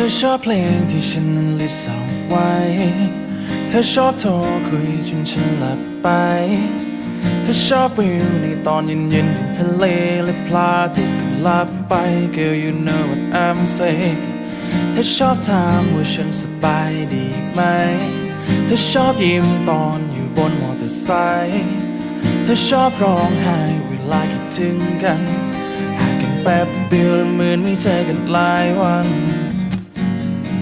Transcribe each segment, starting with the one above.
ธอชอบเพลงที่ฉันนั้นลิสต์เอาไว้ เธอชอบโทรคุยจนฉันหลับไป เธอชอบวิวในตอนเย็นๆของทะเลและพลาที่ก็หลับไป Girl you know what I'm saying เธอชอบถามว่าฉันสบายดีไหม เธอชอบยิ้มตอนอยู่บนมอเตอร์ไซค์เธอชอบร้องไห้เวลาคิดถึงกันห่างกันแป๊บเดียวแล้วเหมือนไม่เจอกันหลายวัน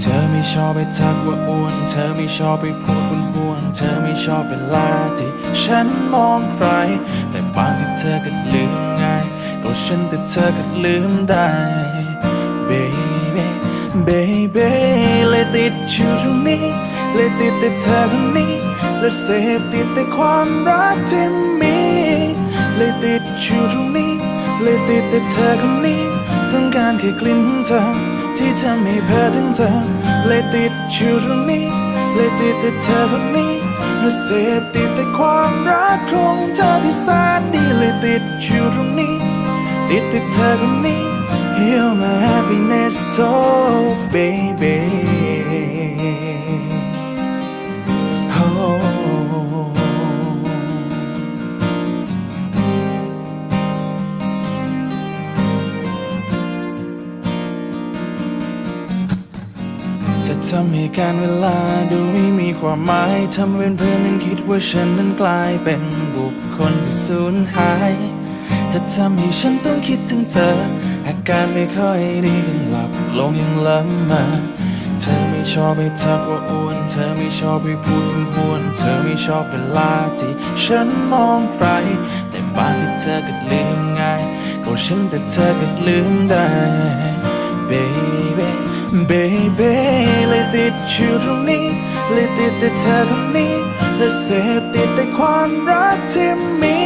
ธอไม่ชอบไปทักว่าอ้วน เธอไม่ชอบไปพูดคุนหวน เธอไม่ชอบเวลาที่ฉันมองใคร แต่บางที่เธอก็ลืมง่ายก็ฉันแต่เธอก็ลืมได้ baby baby เลยติดอยู่ตรงนี้ เลยติดแต่เธอคนนี้ และเสพติดแต่ความรักที่มี เลยติดอยู่ตรงนี้ เลยติดแต่เธอคนนี้ ต้องการแค่กลิ่นของเธอ ที่ทำให้เพ้อถึงเธอเลยติดอยู่ตรงนี้เลยติดแต่เธอคนนี้และเสพติดแต่ความรักของเธอที่แสนดีเลยติดอยู่ตรงนี้ ติดแต่เธอคนนี้ You're my happiness so baby จะทำให้การเวลาดูไม่มีความหมายทำเป็นเพื่อนนั้นคิดว่าฉันนั้นกลายเป็นบุคคลที่สูญหายถ้าทำให้ฉันต้องคิดถึงเธอ อาการไม่ค่อยดีกันหลับลงยังล้ำมาเธอไม่ชอบไปทักว่าอ้วน เธอไม่ชอบไปพูดหวน เธอไม่ชอบเวลาที่ฉันมองใคร แต่บางที่เธอก็ลืมง่ายก็ฉันแต่เธอก็ลืมได้ baby baby เลยติดอยู่ตรงนี้เลยติดแต่เธอคนนี้และเสพติดแต่ความรักที่มี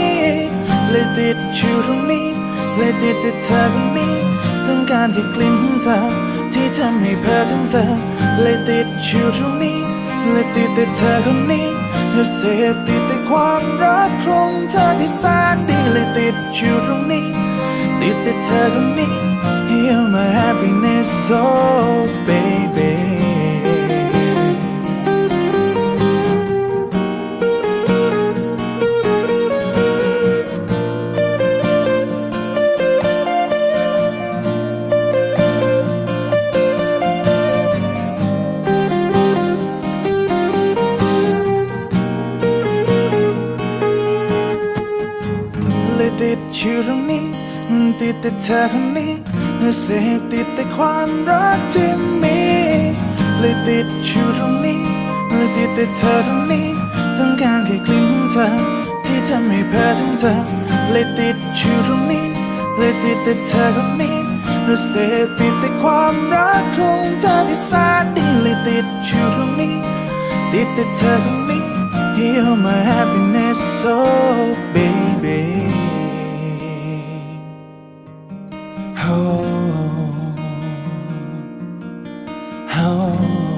เลยติดอยู่ตรงนี้เลยติดแต่เธอคนนี้ต้องการแค่กลิ่นของเธอที่ทำให้เพ้อถึงเธอเลยติดอยู่ตรงนี้เลยติดแต่เธอคนนี้และเสพติดแต่ความรักของเธอที่แสนดีเลยติดอยู่ตรงนี้ติดแต่เธอคนนี้ You're my happiness so ติดอยู่ตรงนี้ ติดแต่เธอคนนี้และเสพติดแต่ความรักที่มีเลยติดอยู่ตรงนี้เลยติดแต่เธอคนนี้ต้องการแค่กลิ่นของเธอ ที่ทำให้เพ้อถึงเธอเลยติดอยู่ตรงนี้เลยติดแต่เธอคนนี้และเสพติดแต่ความรักของเธอที่แสนดีเลยติดอยู่ตรงนี้ติดแต่เธอคนนี้ You're my happiness so baby how